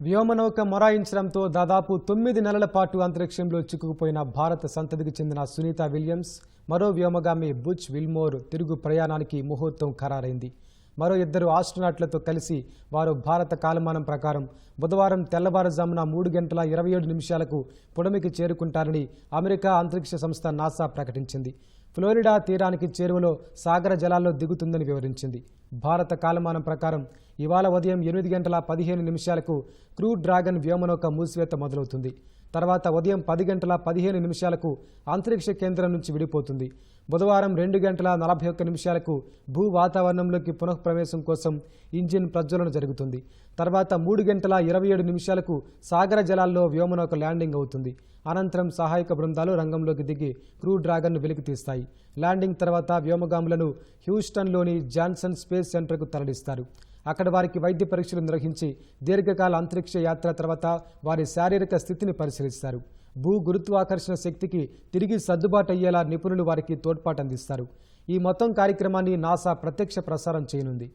వ్యోమనౌక మొరాయించడంతో దాదాపు తొమ్మిది నెలల పాటు అంతరిక్షంలో చిక్కుకుపోయిన భారత సంతతికి చెందిన సునీత విలియమ్స్ మరో వ్యోమగామి బుచ్ విల్మోర్ తిరుగు ప్రయాణానికి ముహూర్తం ఖరారైంది. మరో ఇద్దరు ఆస్ట్రనాట్లతో కలిసి వారు భారత కాలమానం ప్రకారం బుధవారం తెల్లవారుజామున మూడు గంటల ఇరవై ఏడు నిమిషాలకు పుడమికి చేరుకుంటారని అమెరికా అంతరిక్ష సంస్థ నాసా ప్రకటించింది. ఫ్లోరిడా తీరానికి చేరువలో సాగర జలాల్లో దిగుతుందని వివరించింది. భారత కాలమానం ప్రకారం ఇవాళ ఉదయం ఎనిమిది గంటల పదిహేను నిమిషాలకు క్రూ డ్రాగన్ వ్యోమనౌక మూసివేత మొదలవుతుంది. తర్వాత ఉదయం పది గంటల పదిహేను నిమిషాలకు అంతరిక్ష కేంద్రం నుంచి విడిపోతుంది. బుధవారం రెండు గంటల నలభై ఒక్క నిమిషాలకు భూ వాతావరణంలోకి పునఃప్రవేశం కోసం ఇంజిన్ ప్రజ్వలన జరుగుతుంది. తర్వాత మూడు గంటల ఇరవై ఏడు నిమిషాలకు సాగర జలాల్లో వ్యోమనౌక ల్యాండింగ్ అవుతుంది. అనంతరం సహాయక బృందాలు రంగంలోకి దిగి క్రూ డ్రాగన్ను వెలికి తీస్తాయి. ల్యాండింగ్ తర్వాత వ్యోమగాములను హ్యూస్టన్లోని జాన్సన్ స్పేస్ సెంటర్కు తరలిస్తారు. అక్కడ వారికి వైద్య పరీక్షలు నిర్వహించి దీర్ఘకాల అంతరిక్ష యాత్ర తర్వాత వారి శారీరక స్థితిని పరిశీలిస్తారు. భూ గురుత్వాకర్షణ శక్తికి తిరిగి సర్దుబాటు అయ్యేలా నిపుణులు వారికి తోడ్పాటు అందిస్తారు ఈ మొత్తం కార్యక్రమాన్ని నాసా ప్రత్యక్ష ప్రసారం చేయనుంది.